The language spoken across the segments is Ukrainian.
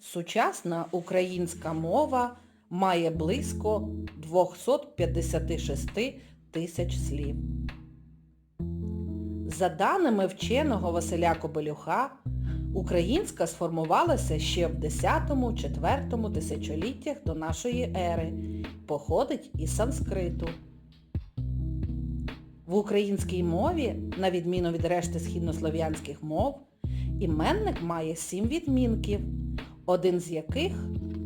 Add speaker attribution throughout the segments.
Speaker 1: Сучасна українська мова має близько 256 тисяч слів. За даними вченого Василя Кобелюха, українська сформувалася ще в 10-4 тисячоліттях до нашої ери, походить із санскриту. В українській мові, на відміну від решти східнослов'янських мов, іменник має сім відмінків, один з яких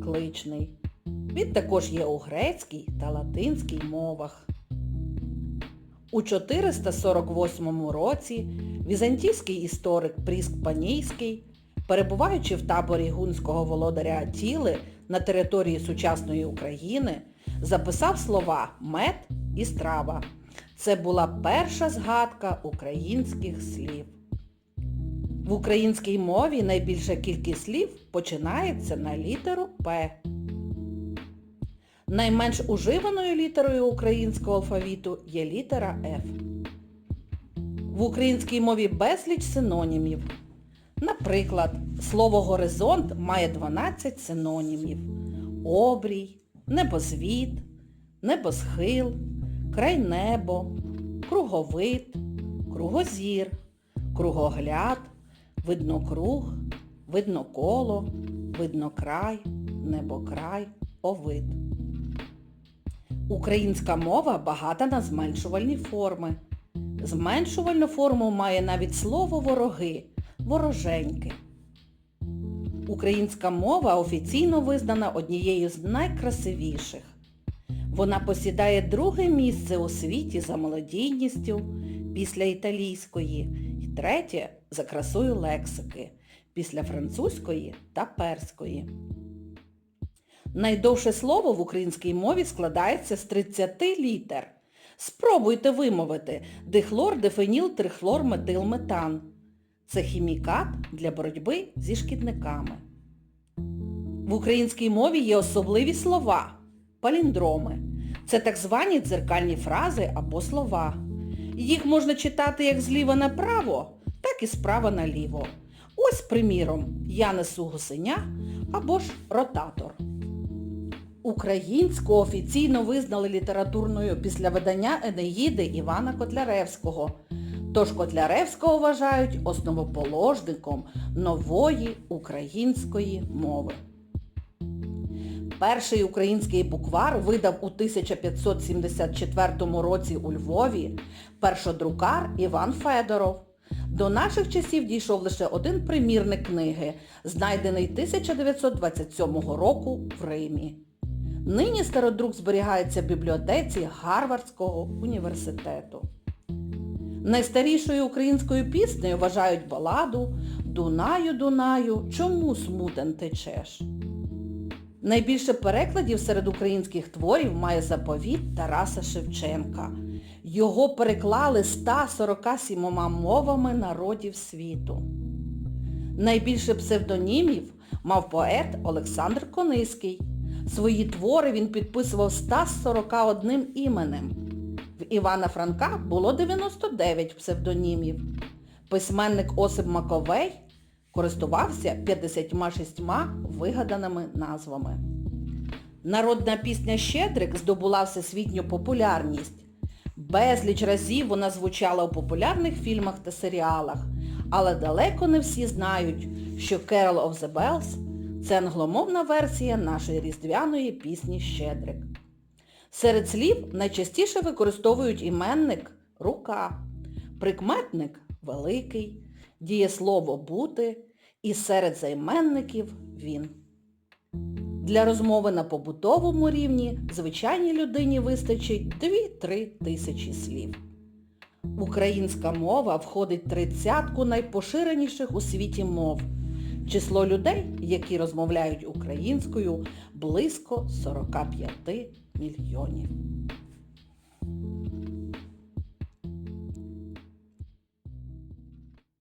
Speaker 1: кличний. Він також є у грецькій та латинській мовах. У 448 році візантійський історик Пріск Панійський, перебуваючи в таборі гунського володаря Атіли на території сучасної України, записав слова мед і страва. Це була перша згадка українських слів. В українській мові найбільша кількість слів починається на літеру П. Найменш уживаною літерою українського алфавіту є літера Ф. В українській мові безліч синонімів. Наприклад, слово горизонт має 12 синонімів. Обрій, небозвід, небосхил, крайнебо, круговид, кругозір, кругогляд, виднокруг, видноколо, виднокрай, небокрай, овид. Українська мова багата на зменшувальні форми. Зменшувальну форму має навіть слово вороги, вороженьки. Українська мова офіційно визнана однією з найкрасивіших. Вона посідає друге місце у світі за молодійністю після італійської і третє за красою лексики після французької та перської. Найдовше слово в українській мові складається з 30 літер. Спробуйте вимовити дихлор, дифеніл, трихлор, метил, метан. Це хімікат для боротьби зі шкідниками. В українській мові є особливі слова паліндроми. Це так звані дзеркальні фрази або слова. Їх можна читати як зліва направо, так і справа наліво. Ось, приміром, я несу гусеня або ж ротатор. Українську офіційно визнали літературною після видання Енеїди Івана Котляревського. Тож Котляревського вважають основоположником нової української мови. Перший український буквар видав у 1574 році у Львові першодрукар Іван Федоров. До наших часів дійшов лише один примірник книги, знайдений 1927 року в Римі. Нині стародрук зберігається в бібліотеці Гарвардського університету. Найстарішою українською піснею вважають баладу Дунаю, Дунаю, чому смутен течеш? Найбільше перекладів серед українських творів має заповіт Тараса Шевченка. Його переклали 147 мовами народів світу. Найбільше псевдонімів мав поет Олександр Кониський. Свої твори він підписував 141 іменем. В Івана Франка було 99 псевдонімів. Письменник Осип Маковей користувався 56 вигаданими назвами. Народна пісня Щедрик здобула всесвітню популярність. Безліч разів вона звучала у популярних фільмах та серіалах, але далеко не всі знають, що Carol of the Bells – це англомовна версія нашої різдвяної пісні Щедрик. Серед слів найчастіше використовують іменник рука, прикметник великий, дієслово бути і серед займенників він. Для розмови на побутовому рівні звичайній людині вистачить 2-3 тисячі слів. Українська мова входить тридцятку найпоширеніших у світі мов. Число людей, які розмовляють українською, близько 45 мільйонів.